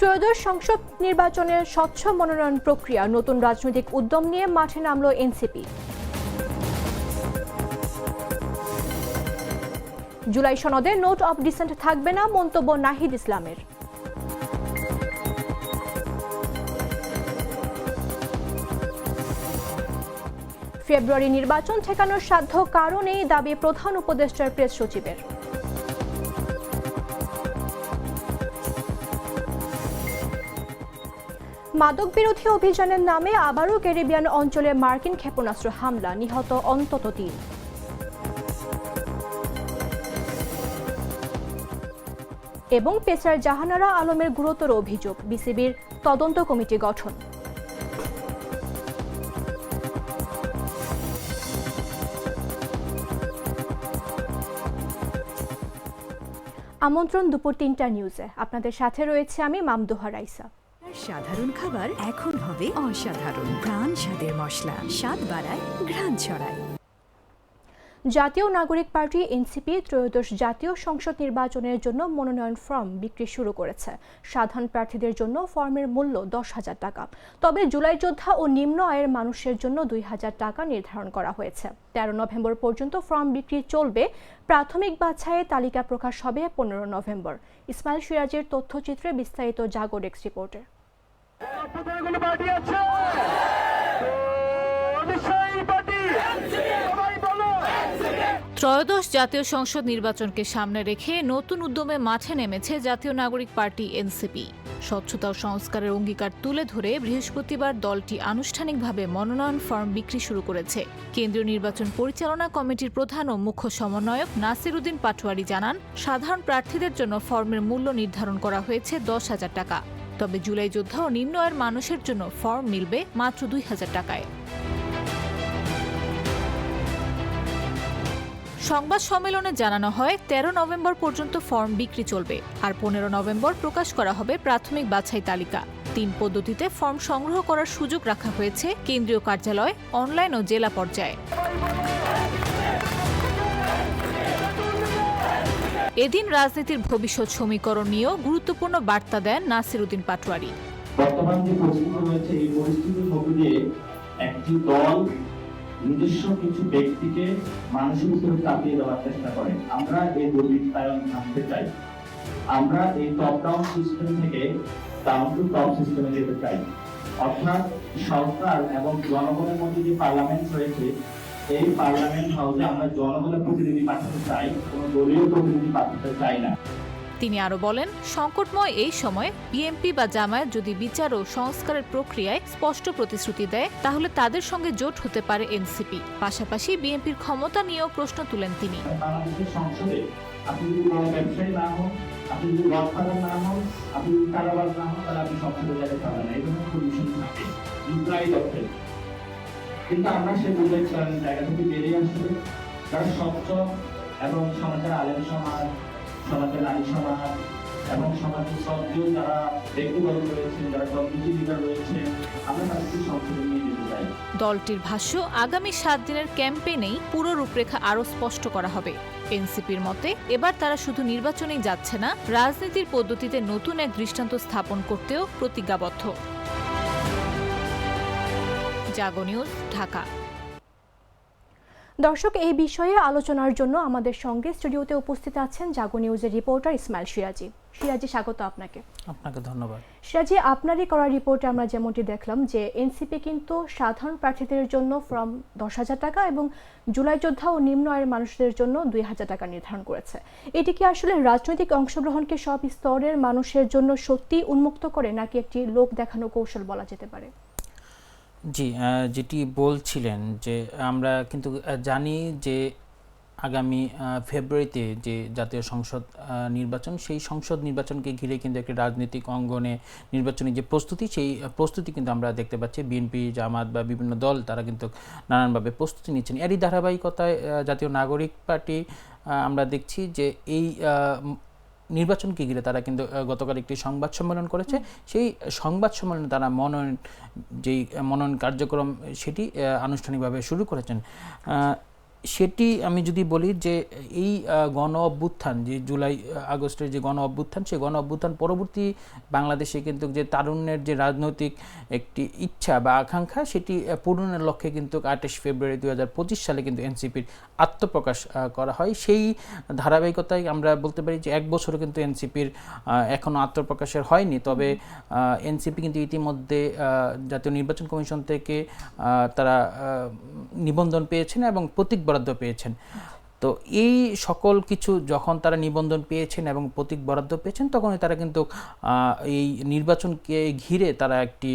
ত্রয়োদশ সংসদ নির্বাচনের স্বচ্ছ মনোনয়ন প্রক্রিয়া, নতুন রাজনৈতিক উদ্যম নিয়ে মাঠে নামল এনসিপি। জুলাই সনদে নোট অফ ডিসেন্ট থাকবে না মন্তব্য নাহিদ ইসলামের। ফেব্রুয়ারি নির্বাচন ঠেকানোর সাধ্য কারণেই দাবি প্রধান উপদেষ্টার প্রেস সচিবের। মাদক বিরোধী অভিযানের নামে আবারও ক্যারিবিয়ান অঞ্চলে মার্কিন ক্ষেপণাস্ত্র হামলা, নিহত অন্তত তিন। এবং পেসার জাহানারা আলমের গুরুতর অভিযোগ, বিসিবির তদন্ত কমিটি গঠন। আমন্ত্রণ দুপুর তিনটা নিউজে। আপনাদের সাথে রয়েছে আমি মামদোহা রাইসা। সাধারণ খাবার এখন হবে অসাধারণ। প্রাণ স্বাদের মশলা, স্বাদ বাড়ায়, ঘ্রাণ ছড়ায়। জাতীয় নাগরিক পার্টি এনসিপি ত্রয়োদশ জাতীয় সংসদ নির্বাচনের জন্য মনোনয়ন ফর্ম বিক্রি শুরু করেছে। সাধারণ প্রার্থীদের জন্য ফর্মের মূল্য দশ হাজার টাকা। তবে জুলাই যোদ্ধা ও নিম্ন আয়ের মানুষের জন্য দুই হাজার টাকা নির্ধারণ করা হয়েছে। তেরো নভেম্বর পর্যন্ত ফর্ম বিক্রি চলবে। প্রাথমিক বাছাইয়ে তালিকা প্রকাশ হবে পনেরো নভেম্বর। ইসমাইল সিরাজের তথ্যচিত্রে বিস্তারিত জাগো ডেস্ক রিপোর্টে ত্রয়োদশ জাতীয় সংসদ নির্বাচনকে সামনে রেখে নতুন উদ্যমে মাঠে নেমেছে জাতীয় নাগরিক পার্টি এনসিপি। স্বচ্ছতা ও সংস্কারের অঙ্গীকার তুলে ধরে বৃহস্পতিবার দলটি আনুষ্ঠানিকভাবে মনোনয়ন ফর্ম বিক্রি শুরু করেছে। কেন্দ্রীয় নির্বাচন পরিচালনা কমিটির প্রধান ও মুখ্য সমন্বয়ক নাসির উদ্দিন পাটোয়ারি জানান, সাধারণ প্রার্থীদের জন্য ফর্মের মূল্য নির্ধারণ করা হয়েছে দশ হাজার টাকা। তবে জুলাই যোদ্ধা ও নিম্ন আয়ের মানুষের জন্য ফর্ম মিলবে মাত্র দুই হাজার টাকায়। সংবাদ সম্মেলনে জানানো হয়, তেরো নভেম্বর পর্যন্ত ফর্ম বিক্রি চলবে আর পনেরো নভেম্বর প্রকাশ করা হবে প্রাথমিক বাছাই তালিকা। তিন পদ্ধতিতে ফর্ম সংগ্রহ করার সুযোগ রাখা হয়েছে কেন্দ্রীয় কার্যালয়, অনলাইন ও জেলা পর্যায়ে। এদিন রাজনীতির ভবিষ্যৎ সমীকরণ নিয়েও গুরুত্বপূর্ণ বার্তা দেন নাসিরুদ্দিন পাটোয়ারি। বর্তমান যে পরিস্থিতি রয়েছে, এই দিয়ে একটি দল নিজস্ব কিছু ব্যক্তিকে মানুষের উপরে চাপিয়ে দেওয়ার চেষ্টা করে। আমরা এই দুর্বৃত্তায়ন থাকতে চাই। আমরা এই টপ ডাউন সিস্টেম থেকে ডাউন টু টপ সিস্টেমে যেতে চাই। অর্থাৎ সরকার এবং জনগণের মধ্যে যে পার্লামেন্ট রয়েছে এই পার্লামেন্ট হাউসে আমরা জনগণের প্রতিনিধি পাঠাতে চাই কোনো দলীয় প্রতিনিধি পাঠাতে চাই না। তিনি আরও বলেন সংকটময় এই সময় বিএনপি বা জামায়াত যদি বিচার ও সংস্কারের প্রক্রিয়ায় স্পষ্ট প্রতিশ্রুতি দেয় তাহলে তাদের সঙ্গে জোট হতে পারে এনসিপি। পাশাপাশি বিএনপির ক্ষমতা নিয়েও প্রশ্ন তুলেন তিনি। সংসদে আপনি যদি বড় ব্যবসায়ী না হন আপনি যদি গডফাদার না হন আপনি যদি না হন তাহলে আপনি সংসদে যেতে পারবেন না। এই ধরনের কন্ডিশন থাকে কিন্তু আমরা সে বুঝে জায়গা থেকে বেরিয়ে আসলে যারা স্বচ্ছ এবং সমাজের আলেম সমাজ, সমাজের নারী সমাজ এবং সমাজের শ্রদ্ধেয় যারা ব্যক্তিগত রয়েছে, যারা লিডার রয়েছে, আমরা তাদেরকে সংসদে নিয়ে যেতে চাই। দলটির ভাষ্য, আগামী সাত দিনের ক্যাম্পেইনেই পুরো রূপরেখা আরও স্পষ্ট করা হবে। এনসিপির মতে, এবার তারা শুধু নির্বাচনেই যাচ্ছে না, রাজনীতির পদ্ধতিতে নতুন এক দৃষ্টান্ত স্থাপন করতেও প্রতিজ্ঞাবদ্ধ। জাগো নিউজ ঢাকা। দর্শক এই বিষয়ে আলোচনার জন্য আমাদের সঙ্গে স্টুডিওতে উপস্থিত আছেন জাগো নিউজের রিপোর্টার ইসমাইল সিরাজি। সিরাজি স্বাগত আপনাকে। আপনাকে ধন্যবাদ। সিরাজি আপনারই করা রিপোর্টে আমরা যেমনটি দেখলাম যে এনসিপি কিন্তু সাধারণ প্রার্থীদের জন্য ফ্রম দশ হাজার টাকা এবং জুলাই যোদ্ধা ও নিম্ন আয়ের মানুষদের জন্য দুই হাজার টাকা নির্ধারণ করেছে। এটি কি আসলে রাজনৈতিক অংশগ্রহণকে সব স্তরের মানুষের জন্য সত্যি উন্মুক্ত করে নাকি একটি লোক দেখানো কৌশল বলা যেতে পারে? জি যেটি বলছিলেন যে আমরা কিন্তু জানি যে আগামী ফেব্রুয়ারিতে যে জাতীয় সংসদ নির্বাচন, সেই সংসদ নির্বাচনকে ঘিরে কিন্তু একটি রাজনৈতিক অঙ্গনে নির্বাচনী যে প্রস্তুতি, সেই প্রস্তুতি কিন্তু আমরা দেখতে পাচ্ছি। বিএনপি জামাত বা বিভিন্ন দল তারা কিন্তু নানানভাবে প্রস্তুতি নিচ্ছেন। এরই ধারাবাহিকতায় জাতীয় নাগরিক পার্টি আমরা দেখছি যে এই নির্বাচনকে ঘিরে তারা কিন্তু গতকাল একটি সংবাদ সম্মেলন করেছে। সেই সংবাদ সম্মেলনে তারা মনোনয়ন, যেই মনোনয়ন কার্যক্রম, সেটি আনুষ্ঠানিকভাবে শুরু করেছেন। সেটি আমি যদি বলি যে এই গণ অভ্যুত্থান, যে জুলাই আগস্টের যে গণ অভ্যুত্থান, সেই গণ অভ্যুত্থান পরবর্তী বাংলাদেশে কিন্তু যে তারুণ্যের যে রাজনৈতিক একটি ইচ্ছা বা আকাঙ্ক্ষা, সেটি পূরণের লক্ষ্যে কিন্তু আঠাশ ফেব্রুয়ারি দু হাজার পঁচিশ সালে কিন্তু এনসিপির আত্মপ্রকাশ করা হয়। সেই ধারাবাহিকতায় আমরা বলতে পারি যে এক বছরও কিন্তু এনসিপির এখনও আত্মপ্রকাশের হয়নি। তবে এনসিপি কিন্তু ইতিমধ্যে জাতীয় নির্বাচন কমিশন থেকে তারা নিবন্ধন পেয়েছেন এবং প্রতীক বরাদ্দ পেয়েছেন। তো এই সকল কিছু যখন তারা নিবন্ধন পেয়েছেন এবং প্রতীক বরাদ্দ পেয়েছেন, তখনই তারা কিন্তু এই নির্বাচনকে ঘিরে তারা একটি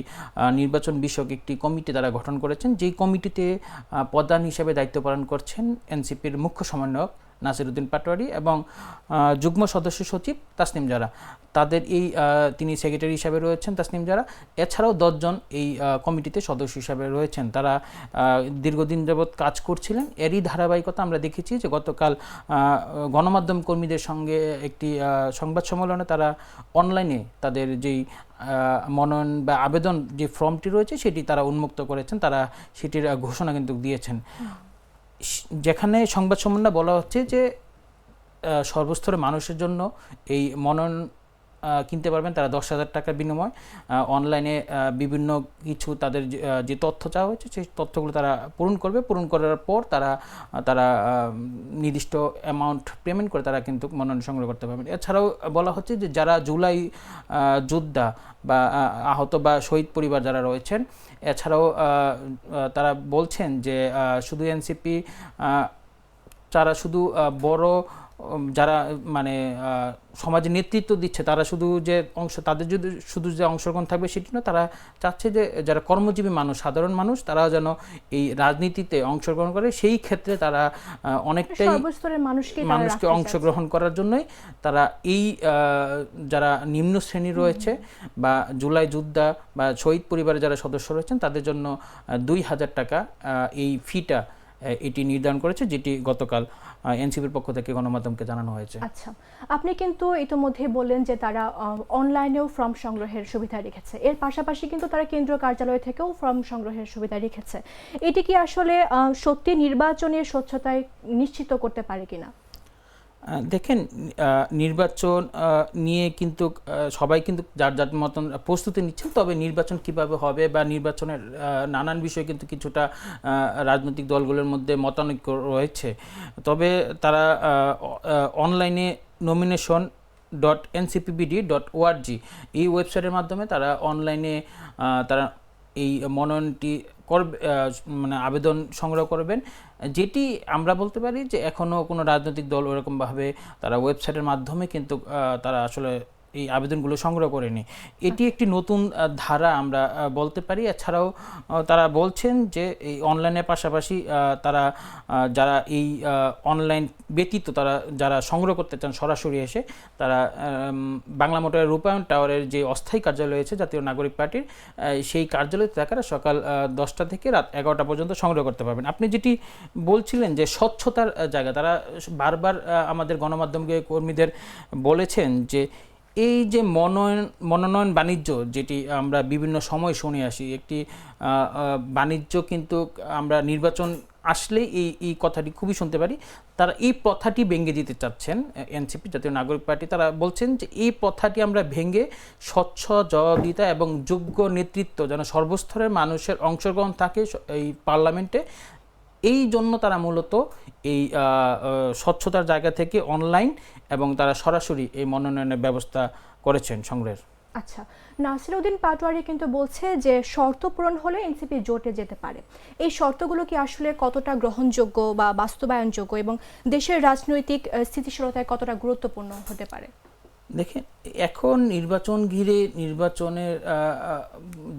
নির্বাচন বিষয়ক একটি কমিটি তারা গঠন করেছেন। যেই কমিটিতে প্রধান হিসেবে দায়িত্ব পালন করছেন এনসিপির মুখ্য সমন্বয়ক নাসিরুদ্দিন পাটোয়ারি এবং যুগ্ম সদস্য সচিব তাসনিম জারা। তাদের এই তিনি সেক্রেটারি হিসাবে রয়েছেন তাসনিম জারা। এছাড়াও দশজন এই কমিটিতে সদস্য হিসাবে রয়েছেন। তারা দীর্ঘদিন যাবৎ কাজ করছিলেন। এরই ধারাবাহিকতা আমরা দেখেছি যে গতকাল গণমাধ্যম কর্মীদের সঙ্গে একটি সংবাদ সম্মেলনে তারা অনলাইনে তাদের যেই মনোনয়ন বা আবেদন যে ফর্মটি রয়েছে সেটি তারা উন্মুক্ত করেছেন। তারা সেটির ঘোষণা কিন্তু দিয়েছেন। যেখানে সংবাদ সম্মেলনে বলা হচ্ছে যে সর্বস্তরের মানুষের জন্য এই মনন কিনতে পারবেন। তারা দশ হাজার টাকার বিনিময়। অনলাইনে বিভিন্ন কিছু তাদের যে, তথ্য চাওয়া হয়েছে সেই তথ্যগুলো তারা পূরণ করবে। পূরণ করার পর তারা তারা নির্দিষ্ট অ্যামাউন্ট পেমেন্ট করে তারা কিন্তু মনোনয়ন সংগ্রহ করতে পারবেন। এছাড়াও বলা হচ্ছে যে যারা জুলাই যোদ্ধা বা আহত বা শহীদ পরিবার যারা রয়েছেন এছাড়াও তারা বলছেন যে শুধু এনসিপি তারা শুধু বড় যারা মানে সমাজে নেতৃত্ব দিচ্ছে তারা শুধু যে অংশ তাদের যদি শুধু যে অংশগ্রহণ থাকবে সেটি না তারা চাচ্ছে যে যারা কর্মজীবী মানুষ সাধারণ মানুষ তারাও যেন এই রাজনীতিতে অংশগ্রহণ করে। সেই ক্ষেত্রে তারা অনেকটাই মানুষকে অংশগ্রহণ করার জন্যই তারা এই যারা নিম্ন শ্রেণি রয়েছে বা জুলাই যোদ্ধা বা শহীদ পরিবারের যারা সদস্য রয়েছেন তাদের জন্য দুই হাজার টাকা আহ, এই ফিটা এটি নির্ধারণ করেছে যেটি গতকাল এনসিপির পক্ষ থেকে গণমাধ্যমকে জানানো হয়েছে। আচ্ছা আপনি কিন্তু ইতিমধ্যে বললেন যে তারা অনলাইনেও ফর্ম সংগ্রহের সুবিধা রেখেছে। এর পাশাপাশি কিন্তু তারা কেন্দ্রীয় কার্যালয় থেকেও ফর্ম সংগ্রহের সুবিধা রেখেছে। এটি কি আসলে সত্যি নির্বাচনের স্বচ্ছতায় নিশ্চিত করতে পারে কিনা? দেখেন নির্বাচন নিয়ে কিন্তু সবাই কিন্তু যার যার মতন প্রস্তুতি নিচ্ছেন, তবে নির্বাচন কীভাবে হবে বা নির্বাচনের নানান বিষয়ে কিন্তু কিছুটা রাজনৈতিক দলগুলোর মধ্যে মতানৈক্য রয়েছে। তবে তারা অনলাইনে nomination dot NCPBD dot ORG এই ওয়েবসাইটের মাধ্যমে তারা অনলাইনে তারা এই মনোনয়নটি করবে মানে আবেদন সংগ্রহ করবেন। যেটি আমরা বলতে পারি যে এখনও কোনো রাজনৈতিক দল ওরকমভাবে তারা ওয়েবসাইটের মাধ্যমে কিন্তু তারা আসলে এই আবেদনগুলো সংগ্রহ করেনি এটি একটি নতুন ধারা আমরা বলতে পারি। এছাড়াও তারা বলছেন যে এই অনলাইনের পাশাপাশি তারা যারা এই অনলাইন ব্যতীত তারা, যারা সংগ্রহ করতে চান সরাসরি এসে, তারা বাংলা মোটরের রূপায়ণ টাওয়ারের যে অস্থায়ী কার্যালয় রয়েছে জাতীয় নাগরিক পার্টির সেই কার্যালয়ে তারা সকাল দশটা থেকে রাত এগারোটা পর্যন্ত সংগ্রহ করতে পারবেন। আপনি যেটি বলছিলেন যে স্বচ্ছতার জায়গা, তারা বারবার আমাদের গণমাধ্যমকে কর্মীদের বলেছেন যে এই যে মনোনয়ন মনোনয়ন বাণিজ্য যেটি আমরা বিভিন্ন সময় শুনে আসি, একটি বাণিজ্য কিন্তু আমরা নির্বাচন আসলেই এই এই কথাটি খুবই শুনতে পারি। তারা এই প্রথাটি ভেঙে দিতে চাচ্ছেন এনসিপি, জাতীয় নাগরিক পার্টি। তারা বলছেন যে এই প্রথাটি আমরা ভেঙে স্বচ্ছ, জবাবদিহিতা এবং যোগ্য নেতৃত্ব, যেন সর্বস্তরের মানুষের অংশগ্রহণ থাকে এই পার্লামেন্টে, এই জন্য তারা মূলত এই স্বচ্ছতার জায়গা থেকে অনলাইন এবং তারা সরাসরি এই মনোনয়নের ব্যবস্থা করেছেন সংগ্রহের। আচ্ছা নাসিরউদ্দিন পাটোয়ারি কিন্তু বলছে যে শর্ত পূরণ হলে এনসিপি জোটে যেতে পারে। এই শর্তগুলো কি আসলে কতটা গ্রহণযোগ্য বা বাস্তবায়নযোগ্য এবং দেশের রাজনৈতিক স্থিতিশীলতায় কতটা গুরুত্বপূর্ণ হতে পারে? দেখেন এখন নির্বাচন ঘিরে নির্বাচনের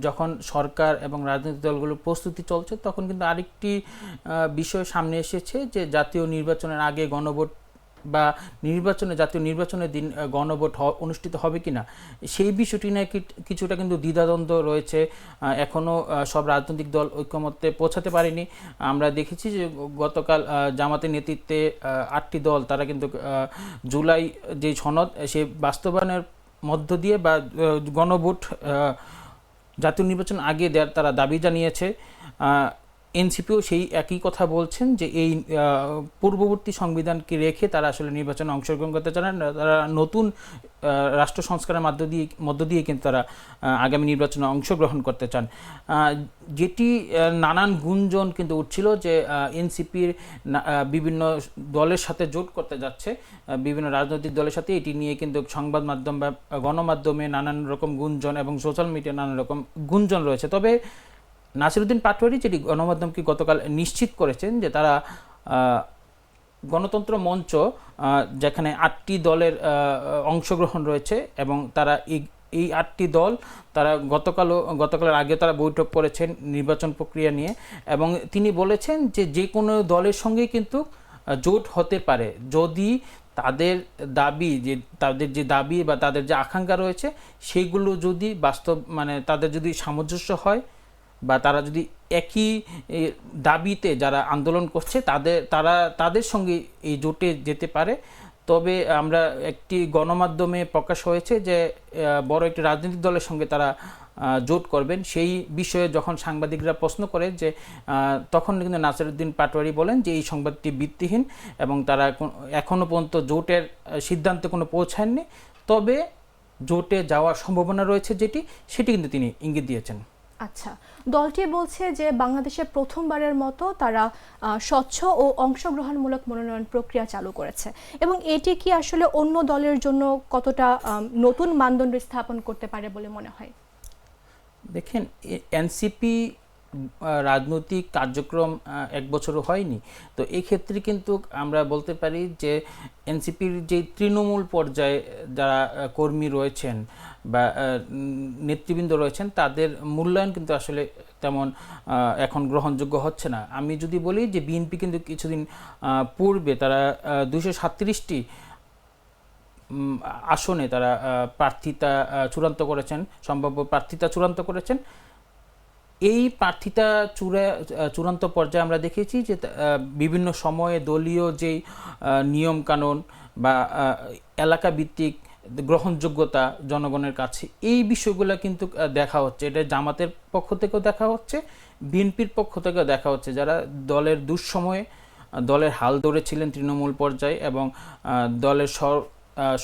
যখন সরকার এবং রাজনৈতিক দলগুলোর প্রস্তুতি চলছে তখন কিন্তু আরেকটি বিষয় সামনে এসেছে যে জাতীয় নির্বাচনের আগে গণভোট বা নির্বাচনে জাতীয় নির্বাচনের দিন গণভোট অনুষ্ঠিত হবে কিনা সেই বিষয়টি নিয়ে কি- কিছুটা কিন্তু দ্বিধাদ্বন্দ্ব রয়েছে। আহ, এখনও সব রাজনৈতিক দল ঐক্যমত্যে পৌঁছাতে পারেনি। আমরা দেখেছি যে গতকাল জামাতের নেতৃত্বে আটটি দল তারা কিন্তু জুলাই যে সনদ সে বাস্তবায়নের মধ্য দিয়ে বা গণভোট জাতীয় নির্বাচন আগে দেওয়ার তারা দাবি জানিয়েছে। এনসিপিও সেই একই কথা বলছেন যে এই পূর্ববর্তী সংবিধানকে রেখে তারা আসলে নির্বাচনে অংশগ্রহণ করতে চান। তারা নতুন রাষ্ট্র সংস্কারের মধ্য দিয়ে মধ্য দিয়ে কিন্তু তারা আগামী নির্বাচনে অংশগ্রহণ করতে চান। যেটি নানান গুঞ্জন কিন্তু উঠছিল যে এনসিপির বিভিন্ন দলের সাথে জোট করতে যাচ্ছে বিভিন্ন রাজনৈতিক দলের সাথে। এটি নিয়ে কিন্তু সংবাদ মাধ্যম বা গণমাধ্যমে নানান রকম গুঞ্জন এবং সোশ্যাল মিডিয়া নানান রকম গুঞ্জন রয়েছে। তবে নাসিরুদ্দিন পাটোয়ারি, যেটি গণমাধ্যমকে গতকাল নিশ্চিত করেছেন যে তারা গণতন্ত্র মঞ্চ যেখানে আটটি দলের অংশগ্রহণ রয়েছে এবং তারা এই আটটি দল, তারা গতকালও, গতকালের আগে তারা বৈঠক করেছেন নির্বাচন প্রক্রিয়া নিয়ে এবং তিনি বলেছেন যে যে কোনো দলের সঙ্গেই কিন্তু জোট হতে পারে। যদি তাদের দাবি, যে তাদের যে দাবি বা তাদের যে আকাঙ্ক্ষা রয়েছে, সেগুলো যদি বাস্তব মানে তাদের যদি সামঞ্জস্য হয় বা তারা যদি একই দাবিতে যারা আন্দোলন করছে, তাদের, তারা, তাদের সঙ্গে এই জোটে যেতে পারে। তবে আমরা একটি গণমাধ্যমে প্রকাশ হয়েছে যে বড় একটি রাজনৈতিক দলের সঙ্গে তারা জোট করবেন। সেই বিষয়ে যখন সাংবাদিকরা প্রশ্ন করে যে তখন কিন্তু নাসিরুদ্দিন পাটোয়ারি বলেন যে, এই সংবাদটি ভিত্তিহীন এবং তারা এখনও পর্যন্ত জোটের সিদ্ধান্তে কোনো পৌঁছাননি তবে জোটে যাওয়ার সম্ভাবনা রয়েছে যেটি, সেটি কিন্তু তিনি ইঙ্গিত দিয়েছেন। আচ্ছা দলটি বলছে যে বাংলাদেশে প্রথমবারের মতো তারা স্বচ্ছ ও অংশগ্রহণমূলক মনোনয়ন প্রক্রিয়া চালু করেছে। এবং এটি কি আসলে অন্য দলের জন্য কতটা নতুন মানদণ্ড স্থাপন করতে পারে বলে মনে হয়? দেখেন এনসিপি রাজনৈতিক কার্যক্রম এক বছরও হয়নি। তো এই ক্ষেত্রে কিন্তু আমরা বলতে পারি যে এনসিপির যে তৃণমূল পর্যায়ে যারা কর্মী রয়েছেন বা নেতৃবৃন্দ রয়েছেন, তাদের মূল্যায়ন কিন্তু আসলে তেমন এখন গ্রহণযোগ্য হচ্ছে না। আমি যদি বলি যে বিএনপি কিন্তু কিছুদিন পূর্বে তারা দুশো সাতত্রিশটি আসনে তারা প্রার্থিতা চূড়ান্ত করেছেন, সম্ভাব্য প্রার্থিতা চূড়ান্ত করেছেন। এই প্রার্থিতা চূড়া চূড়ান্ত পর্যায়ে আমরা দেখেছি যে বিভিন্ন সময়ে দলীয় যেই নিয়মকানুন বা এলাকা ভিত্তিক গ্রহণযোগ্যতা জনগণের কাছে। এই বিষয়গুলো কিন্তু দেখা হচ্ছে। এটা জামাতের পক্ষ থেকেও দেখা হচ্ছে, বিএনপির পক্ষ থেকেও দেখা হচ্ছে। যারা দলের দুঃসময়ে দলের হাল ধরেছিলেন তৃণমূল পর্যায়ে এবং দলের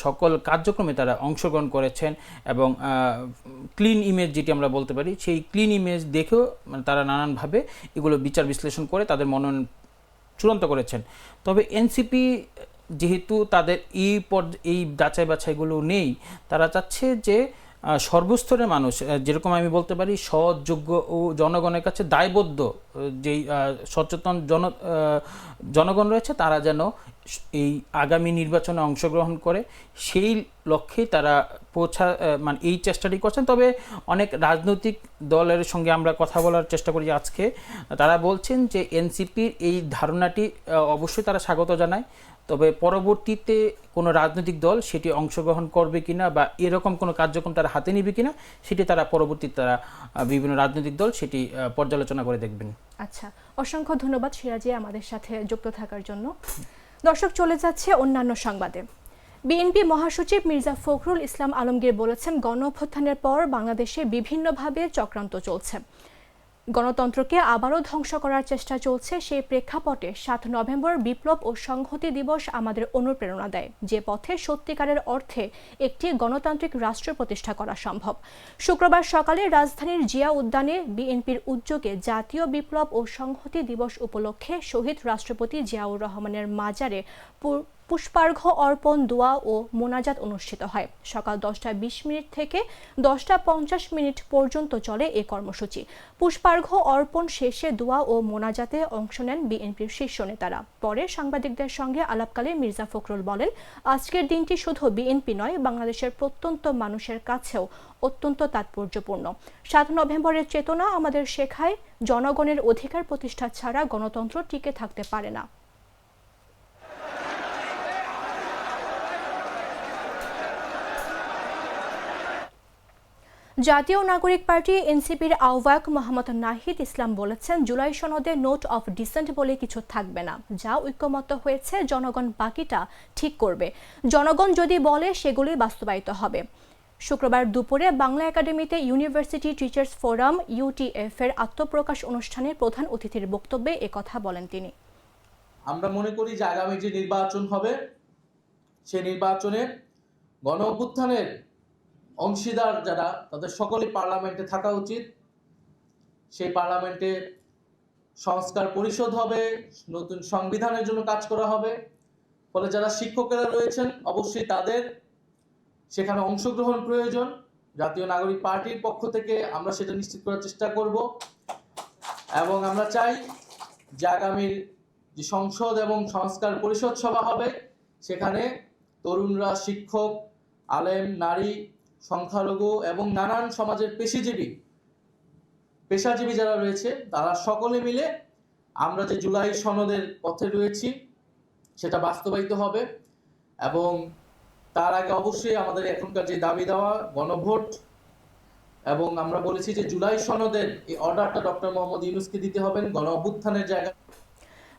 সকল কার্যক্রমে তারা অংশগ্রহণ করেছেন এবং ক্লিন ইমেজ যেটি আমরা বলতে পারি, সেই ক্লিন ইমেজ দেখেও মানে তারা নানানভাবে এগুলো বিচার বিশ্লেষণ করে তাদের মনোনয়ন চূড়ান্ত করেছেন। তবে এনসিপি যেহেতু তাদের এই পর এই যাচাই বাছাইগুলো নেই, তারা চাচ্ছে যে সর্বস্তরের মানুষ যেরকম আমি বলতে পারি সৎ যোগ্য ও জনগণের কাছে দায়বদ্ধ যেই সচেতন জন জনগণ রয়েছে, তারা যেন এই আগামী নির্বাচনে অংশগ্রহণ করে, সেই লক্ষ্যেই তারা পৌঁছা মানে এই চেষ্টাটি করছেন। তবে অনেক রাজনৈতিক দলের সঙ্গে আমরা কথা বলার চেষ্টা করি আজকে। তারা বলছেন যে, এনসিপির এই ধারণাটি অবশ্যই তারা স্বাগত জানায়। তবে পরবর্তীতে কোনো রাজনৈতিক দল সেটি অংশগ্রহণ করবে কিনা বা এরকম কোনো কার্যক্রম তারা হাতে নিবে কিনা, সেটি তারা পরবর্তীতে তারা বিভিন্ন রাজনৈতিক দল সেটি পর্যালোচনা করে দেখবেন। আচ্ছা অসংখ্য ধন্যবাদ সিরাজি আমাদের সাথে যুক্ত থাকার জন্য। দর্শক, চলে যাচ্ছে অন্যান্য সংবাদে। বিএনপি মহাসচিব মির্জা ফখরুল ইসলাম আলমগীর বলেছেন গণ পর বাংলাদেশে বিভিন্নভাবে চক্রান্ত চলছে। গণতন্ত্রকে আবারও ধ্বংস করার চেষ্টা চলছে সেই প্রেক্ষাপটে সাত নভেম্বর বিপ্লব ও সংহতি দিবস আমাদের অনুপ্রেরণা দেয়। যে পথে সত্যিকারের অর্থে একটি গণতান্ত্রিক রাষ্ট্র প্রতিষ্ঠা করা সম্ভব। শুক্রবার সকালে রাজধানীর জিয়া উদ্যানে বিএনপির উদ্যোগে জাতীয় বিপ্লব ও সংহতি দিবস উপলক্ষে শহীদ রাষ্ট্রপতি জিয়াউর রহমানের মাজারে পুষ্পার্ঘ্য অর্পণ দোয়া ও মোনাজাত অনুষ্ঠিত হয়। সকাল দশটা বিশ মিনিট থেকে দশটা পঞ্চাশ মিনিট পর্যন্ত চলে এ কর্মসূচি। পুষ্পার্ঘ্য অর্পণ শেষে দোয়া ও মোনাজাতে অংশ নেন বিএনপির শীর্ষ নেতারা। পরে সাংবাদিকদের সঙ্গে আলাপকালে মির্জা ফখরুল বলেন, আজকের দিনটি শুধু বিএনপি নয়, বাংলাদেশের প্রত্যন্ত মানুষের কাছেও অত্যন্ত তাৎপর্যপূর্ণ। সাত নভেম্বরের চেতনা আমাদের শেখায়, জনগণের অধিকার প্রতিষ্ঠা ছাড়া গণতন্ত্র টিকে থাকতে পারে না। জাতীয় নাগরিক পার্টি এনসিপির আহ্বায়ক মোহাম্মদ নাহিদ ইসলাম বলেছেন, জুলাই সনদে নোট অফ ডিসেন্ট বলে কিছু থাকবে না, যা ঐক্যমত্য হয়েছে, জনগণ বাকিটা ঠিক করবে। জনগণ যদি বলে সেগুলি বাস্তবায়িত হবে। শুক্রবার দুপুরে বাংলা একাডেমিতে ইউনিভার্সিটি টিচার্স ফোরাম ইউটিএফ এর আত্মপ্রকাশ অনুষ্ঠানে প্রধান অতিথির বক্তব্যে একথা বলেন তিনি। আমরা মনে করি যে আগামী যে নির্বাচন হবে সেই নির্বাচনে গণ অভ্যুত্থানের অংশীদার যারা, তাদের সকলেই পার্লামেন্টে থাকা উচিত। সেই পার্লামেন্টে সংস্কার পরিষদ হবে, নতুন সংবিধানের জন্য কাজ করা হবে। ফলে যারা শিক্ষকেরা রয়েছেন, অবশ্যই তাদের সেখানে অংশগ্রহণ প্রয়োজন। জাতীয় নাগরিক পার্টির পক্ষ থেকে আমরা সেটা নিশ্চিত করার চেষ্টা করব। এবং আমরা চাই যে আগামীর যে সংসদ এবং সংস্কার পরিষদ সভা হবে, সেখানে তরুণরা, শিক্ষক, আলেম, নারী সংখ্যালঘু এবং নানান সমাজের পেশিজীবী। পেশাজীবী যারা রয়েছে, তারা সকলে মিলে আমরা যে জুলাই সনদের পথে রয়েছি, সেটা বাস্তবায়িত হবে এবং তার আগে অবশ্যই আমাদের এখনকার যে দাবি দেওয়া, গণভোট এবং আমরা বলেছি যে জুলাই সনদের এই অর্ডারটা ডক্টর মোহাম্মদ ইউনুসকে দিতে হবেন গণ অভ্যুত্থানের জায়গা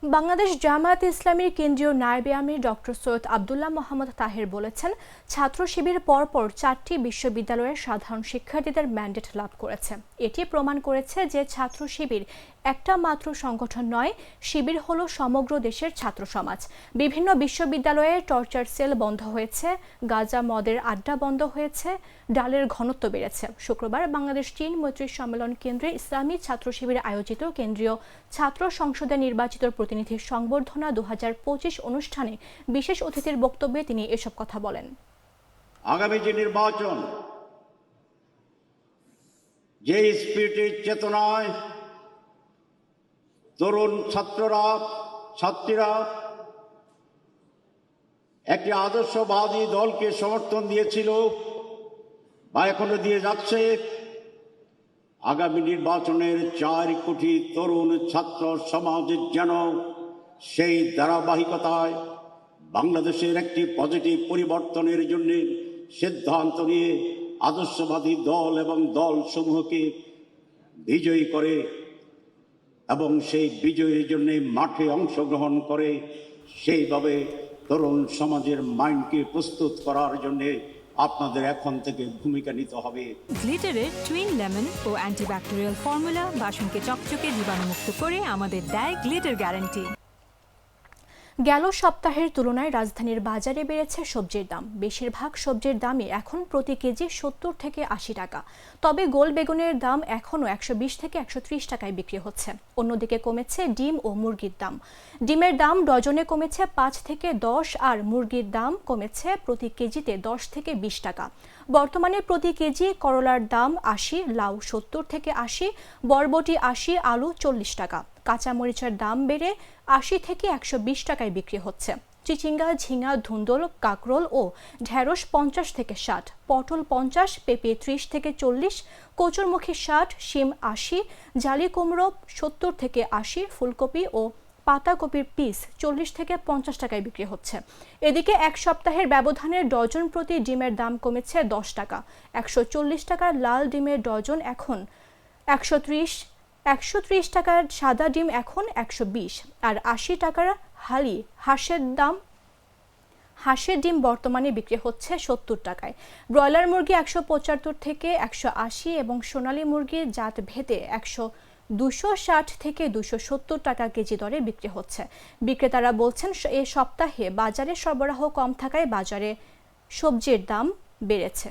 বাংলাদেশ জামায়াত ইসলামীর কেন্দ্রীয় নায়েবে আমির ডক্টর সৈয়দ আবদুল্লাহ মোহাম্মদ তাহের বলেছেন, ছাত্র শিবির পরপর চারটি বিশ্ববিদ্যালয়ের সাধারণ শিক্ষার্থীদের ম্যান্ডেট লাভ করেছে। এটি প্রমাণ করেছে যে ছাত্র শিবির একটা মাত্র সংগঠন নয়, শিবির হলো সমগ্র দেশের ছাত্র সমাজ। বিভিন্ন বিশ্ববিদ্যালয়ে টর্চার সেল বন্ধ হয়েছে, গাজা মদের আড্ডা বন্ধ হয়েছে, ডালের ঘনত্ব বেড়েছে। শুক্রবার বাংলাদেশ চীন মৈত্রী সম্মেলন কেন্দ্রে ইসলামী ছাত্র শিবির আয়োজিত কেন্দ্রীয় ছাত্র সংসদে নির্বাচিত প্রতিনিধির সংবর্ধনা দুহাজার পঁচিশ অনুষ্ঠানে বিশেষ অতিথির বক্তব্যে তিনি এসব কথা বলেন। আগামী যে নির্বাচন, যে স্পিরিটের চেতনায় তরুণ ছাত্ররা, ছাত্রীরা একটি আদর্শবাদী দলকে সমর্থন দিয়েছিল বা এখনও দিয়ে যাচ্ছে। আগামী নির্বাচনের চার কোটি তরুণ ছাত্র সমাজের যেন সেই ধারাবাহিকতায় বাংলাদেশের একটি পজিটিভ পরিবর্তনের জন্য সিদ্ধান্ত নিয়ে আদর্শবাদী দল এবং দল সমূহকে বিজয়ী করে এবং সেই বিজয়ের জন্যে মাঠে অংশগ্রহণ করে সেইভাবে তরুণ সমাজের মাইন্ডকে প্রস্তুত করার জন্য আপনাদের এখন থেকে ভূমিকা নিতে হবে। গ্লিটারের টুইন লেমন ও অ্যান্টিব্যাকটেরিয়াল ফর্মুলা বাসনকে চকচকে জীবাণুমুক্ত করে আমাদের দেয় গ্লিটার গ্যারান্টি গেল সপ্তাহের তুলনায় রাজধানীর বাজারে বেড়েছে সবজির দাম। বেশিরভাগ সবজির দামই এখন প্রতি কেজি সত্তর থেকে আশি টাকা। তবে গোল বেগুনের দাম এখনও একশো বিশ থেকে একশো ত্রিশ টাকায় বিক্রি হচ্ছে। অন্যদিকে কমেছে ডিম ও মুরগির দাম। ডিমের দাম ডজনে কমেছে পাঁচ থেকে দশ আর মুরগির দাম কমেছে প্রতি কেজিতে দশ থেকে বিশ টাকা। বর্তমানে প্রতি কেজি করলার দাম আশি, লাউ সত্তর থেকে আশি, বরবটি আশি, আলু চল্লিশ টাকা। কাঁচামরিচের দাম বেড়ে আশি থেকে একশো বিশ টাকায় বিক্রি হচ্ছে। চিচিঙ্গা, ঝিঙা, ধুন্দল, কাকরোল ও ঢেঁড়স পঞ্চাশ থেকে ষাট, পটল পঞ্চাশ, পেঁপে ত্রিশ থেকে চল্লিশ, কচুরমুখী ষাট, শিম আশি, জালি কুমড়ো সত্তর থেকে আশি, ফুলকপি ও পাতাকপির পিস চল্লিশ থেকে পঞ্চাশ টাকায় বিক্রি হচ্ছে। এদিকে এক সপ্তাহের ব্যবধানে ডজন প্রতি ডিমের দাম কমেছে দশ টাকা। একশো চল্লিশ টাকার লাল ডিমের ডজন এখন একশো ত্রিশ একশো ত্রিশ টাকার সাদা ডিম এখন একশো বিশ, আর আশি টাকার হালি, হাঁসের দাম, হাঁসের ডিম বর্তমানে বিক্রি হচ্ছে সত্তর টাকায়। ব্রয়লার মুরগি একশো পঁচাত্তর থেকে একশো আশি এবং সোনালী মুরগির জাত ভেদে একশো দুশো ষাট থেকে দুশো সত্তর টাকা কেজি দরে বিক্রি হচ্ছে। বিক্রেতারা বলছেন এ সপ্তাহে বাজারে সরবরাহ কম থাকায় বাজারে সবজির দাম বেড়েছে।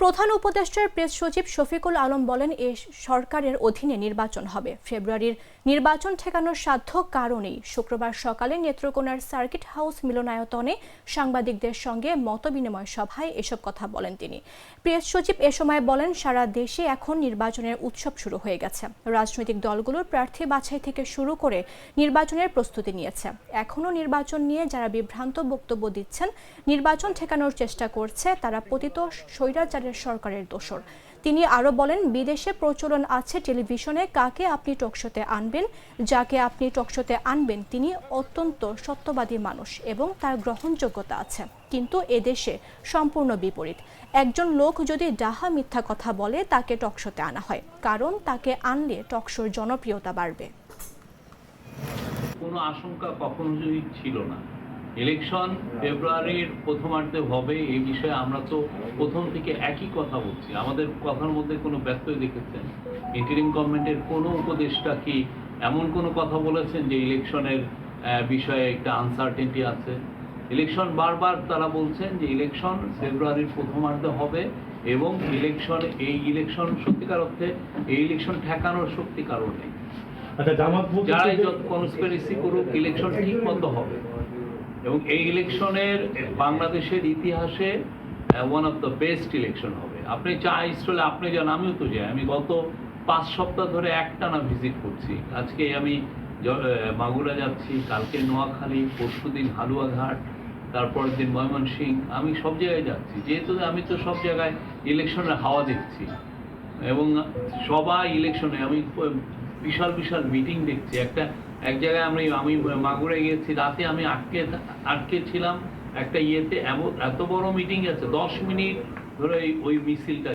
প্রধান উপদেষ্টার প্রেস সচিব শফিকুল আলম বলেন, এ সরকারের অধীনে নির্বাচন হবে। ফেব্রুয়ারির নির্বাচন ঠেকানোর সাধ্য কারণেই শুক্রবার সকালে নেত্রকোনার সার্কিট হাউস মিলনায়তনে সাংবাদিকদের সঙ্গে মতবিনিময় সভায় এসব কথা বলেন তিনি। প্রেস সচিব এ সময় বলেন, সারা দেশে এখন নির্বাচনের উৎসব শুরু হয়ে গেছে। রাজনৈতিক দলগুলোর প্রার্থী বাছাই থেকে শুরু করে নির্বাচনের প্রস্তুতি নিয়েছে। এখনও নির্বাচন নিয়ে যারা বিভ্রান্ত বক্তব্য দিচ্ছেন, নির্বাচন ঠেকানোর চেষ্টা করছে, তারা পতিত স্বৈরাচারের সরকারের দোষর। তিনি আরও বলেন, বিদেশে প্রচলন আছে টেলিভিশনে কাকে আপনি টকশোতে আনবেন, যাকে আপনি টকশোতে আনবেন, তিনি অত্যন্ত সত্যবাদী মানুষ এবং তার গ্রহণযোগ্যতা আছে। কিন্তু এদেশে সম্পূর্ণ বিপরীত। একজন লোক যদি ডাহা মিথ্যা কথা বলে, তাকে টকশোতে আনা হয়। কারণ তাকে আনলে টকশোর জনপ্রিয়তা বাড়বে। কোনো আশঙ্কা কখনোই ছিল না? ইলেকশন ফেব্রুয়ারির প্রথমার্ধে হবে এই বিষয়ে আমরা তো প্রথম থেকে একই কথা বলছি। আমাদের কথার মধ্যে কোনো ব্যত্যয় দেখেছেন? ইন্টারিম গভর্নমেন্টের কোনো উপদেষ্টা কি এমন কোনো কথা বলেছেন যে ইলেকশনের বিষয়ে একটা আনসার্টেনটি আছে? ইলেকশন বারবার তারা বলছেন যে ইলেকশন ফেব্রুয়ারির প্রথমার্ধে হবে এবং ইলেকশন এই ইলেকশন সত্যিকার অর্থে এই ইলেকশন ঠেকানোর শক্তি কারণ নেই। আচ্ছা যত কনস্পিরেসি করুক ইলেকশন ঠিক মতো হবে। এবং এই ইলেকশনের, বাংলাদেশের ইতিহাসে one of the best election হবে। আপনি চা স্টলে আপনি যান, আমিও তো যাই। আমি গত পাঁচ সপ্তাহ ধরে একটানা ভিজিট করছি। আজকে আমি মাগুরা যাচ্ছি, কালকে নোয়াখালী পরশুদিন হালুয়াঘাট, তারপরের দিন ময়মনসিং। আমি সব জায়গায় যাচ্ছি। যেহেতু আমি তো সব জায়গায় ইলেকশনের হাওয়া দেখছি। এবং সবাই ইলেকশনে আমি বিশাল বিশাল মিটিং দেখছি। একটা এক জায়গায় আমি আমি মাগুরে গিয়েছি, রাতে আমি আটকে আটকে ছিলাম একটা ইয়েতে, এমন, এত বড় মিটিং আছে, দশ মিনিট ধরে ওই মিছিলটা।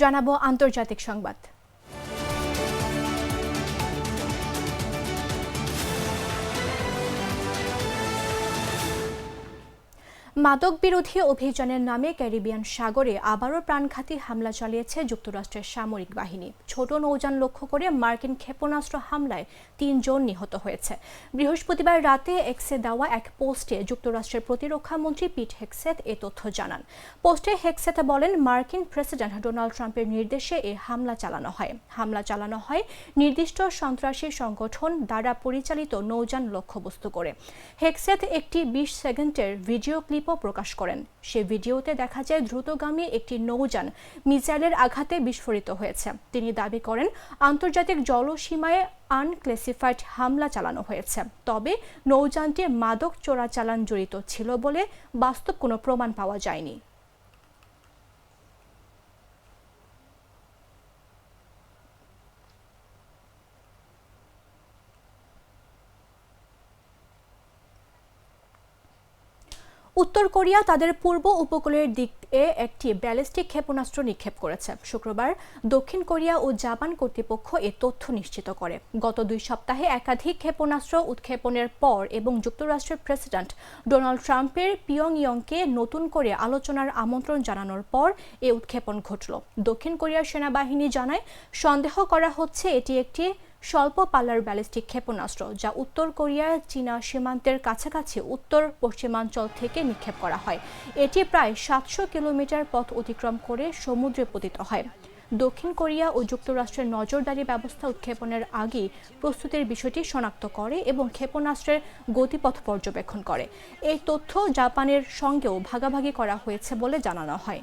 জানাব আন্তর্জাতিক সংবাদ। মাদক বিরোধী অভিযানের নামে ক্যারিবিয়ান সাগরে আবারও প্রাণঘাতী হামলা চালিয়েছে যুক্তরাষ্ট্রের সামরিক বাহিনী। ছোট নৌযান লক্ষ্য করে মার্কিন ক্ষেপণাস্ত্র হামলায় তিনজন নিহত হয়েছে। বৃহস্পতিবার রাতে এক্সে দেওয়া এক পোস্টে যুক্তরাষ্ট্রের প্রতিরক্ষা মন্ত্রী পিট হেক্সেথ এ তথ্য জানান। পোস্টে হেক্সেথ বলেন, মার্কিন প্রেসিডেন্ট ডোনাল্ড ট্রাম্পের নির্দেশে এই হামলা চালানো হয়। হামলা চালানো হয় নির্দিষ্ট সন্ত্রাসী সংগঠন দ্বারা পরিচালিত নৌযান লক্ষ্যবস্তু করে। হেক্সেথ একটি বিশ সেকেন্ডের ভিডিও ক্লিপও প্রকাশ করেন। সে ভিডিওতে দেখা যায়, দ্রুতগামী একটি নৌযান মিসাইলের আঘাতে বিস্ফোরিত হয়েছে। তিনি দাবি করেন, আন্তর্জাতিক জলসীমায় আনক্লেসিফাইড হামলা চালানো হয়েছে। তবে নৌযানটি মাদক চোরাচালান জড়িত ছিল বলে বাস্তব কোনো প্রমাণ পাওয়া যায়নি। উত্তর কোরিয়া তাদের পূর্ব উপকূলের দিকে একটি ব্যালিস্টিক ক্ষেপণাস্ত্র নিক্ষেপ করেছে। শুক্রবার দক্ষিণ কোরিয়া ও জাপান কর্তৃপক্ষ এ তথ্য নিশ্চিত করে। গত দুই সপ্তাহে একাধিক ক্ষেপণাস্ত্র উৎক্ষেপণের পর এবং যুক্তরাষ্ট্রের প্রেসিডেন্ট ডোনাল্ড ট্রাম্পের পিয়ংইয়ংকে নতুন করে আলোচনার আমন্ত্রণ জানানোর পর এ উৎক্ষেপণ ঘটল। দক্ষিণ কোরিয়ার সেনাবাহিনী জানায়, সন্দেহ করা হচ্ছে এটি একটি স্বল্প পাল্লার ব্যালিস্টিক ক্ষেপণাস্ত্র, যা উত্তর কোরিয়ার চীনা সীমান্তের কাছাকাছি উত্তর পশ্চিমাঞ্চল থেকে নিক্ষেপ করা হয়। এটি প্রায় সাতশো কিলোমিটার পথ অতিক্রম করে সমুদ্রে পতিত হয়। দক্ষিণ কোরিয়া ও যুক্তরাষ্ট্রের নজরদারি ব্যবস্থা উৎক্ষেপণের আগেই প্রস্তুতির বিষয়টি শনাক্ত করে এবং ক্ষেপণাস্ত্রের গতিপথ পর্যবেক্ষণ করে। এই তথ্য জাপানের সঙ্গেও ভাগাভাগি করা হয়েছে বলে জানানো হয়।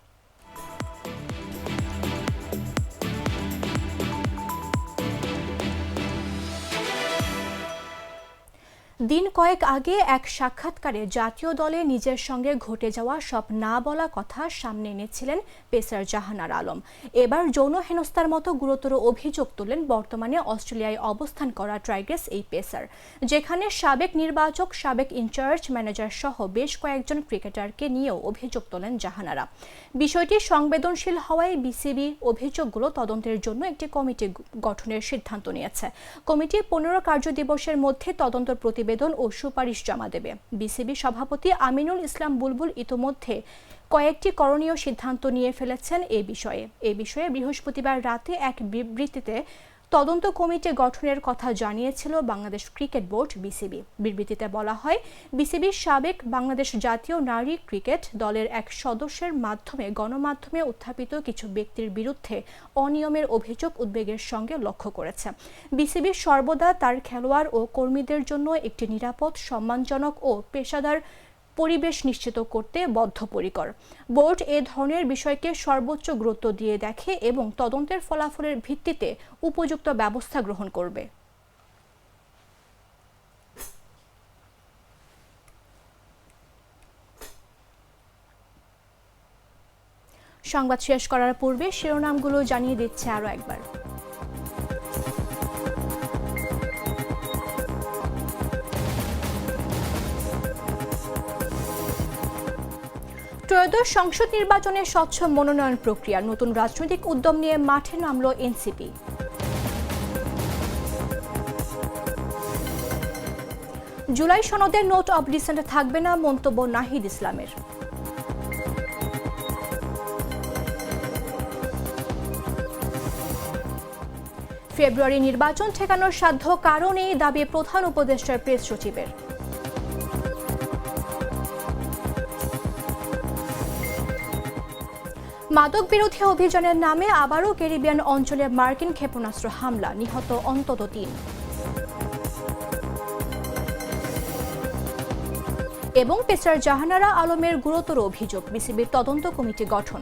দিন কয়েক আগে এক সাক্ষাৎকারে জাতীয় দলে নিজের সঙ্গে ঘটে যাওয়া সব না বলা কথা সামনে এনেছিলেন পেসার জাহানার আলম। এবার যৌন হেনস্থার মতো গুরুতর অভিযোগ তোলেন বর্তমানে অস্ট্রেলিয়ায় অবস্থান করা ট্রাইগ্রেস এই পেসার। যেখানে সাবেক নির্বাচক, সাবেক ইনচার্জ, ম্যানেজার সহ বেশ কয়েকজন ক্রিকেটারকে নিয়েও অভিযোগ তোলেন জাহানারা। বিষয়টি সংবেদনশীল হওয়ায় বিসিবি অভিযোগগুলো তদন্তের জন্য একটি কমিটি গঠনের সিদ্ধান্ত নিয়েছে। কমিটি পনেরো কার্য দিবসের মধ্যে তদন্ত প্রতিবেদন ও সুপারিশ জমা দেবে। বিসিবি সভাপতি আমিনুল ইসলাম বুলবুল ইতোমধ্যে কয়েকটি করণীয় সিদ্ধান্ত নিয়ে ফেলেছেন এ বিষয়ে। এ বিষয়ে বৃহস্পতিবার রাতে এক বিবৃতিতে তদন্ত কমিটি গঠনের কথা জানিয়েছিল বাংলাদেশ ক্রিকেট বোর্ড, বিসিবি। বিবৃতিতে বলা হয়, বিসিবির সাবেক বাংলাদেশ জাতীয় নারী ক্রিকেট দলের এক সদস্যের মাধ্যমে গণমাধ্যমে উত্থাপিত কিছু ব্যক্তির বিরুদ্ধে অনিয়মের অভিযোগ উদ্বেগের সঙ্গে লক্ষ্য করেছে। বিসিবি সর্বদা তার খেলোয়াড় ও কর্মীদের জন্য একটি নিরাপদ, সম্মানজনক ও পেশাদার পরিবেশ নিশ্চিত করতে বদ্ধপরিকর। বোর্ড এ ধরনের বিষয়কে সর্বোচ্চ গুরুত্ব দিয়ে দেখে এবং তদন্তের ফলাফলের ভিত্তিতে উপযুক্ত ব্যবস্থা গ্রহণ করবে। সংবাদ শেষ করার পূর্বে শিরোনামগুলো জানিয়ে দিচ্ছে আরও একবার। ত্রয়োদশ সংসদ নির্বাচনে স্বচ্ছ মনোনয়ন প্রক্রিয়া। নতুন রাজনৈতিক উদ্যম নিয়ে মাঠে নামল এনসিপি। জুলাই সনদের নোট অব ডিসেন্ট থাকবে না মন্তব্য নাহিদ ইসলামের। ফেব্রুয়ারি নির্বাচন ঠেকানোর সাধ্য কারণেই দাবি প্রধান উপদেষ্টার প্রেস সচিবের। মাদক বিরোধী অভিযানের নামে আবারও ক্যারিবিয়ান অঞ্চলে মার্কিন ক্ষেপণাস্ত্র হামলা, নিহত অন্তত তিন। এবং পেসার জাহানারা আলমের গুরুতর অভিযোগ, বিসিবির তদন্ত কমিটি গঠন।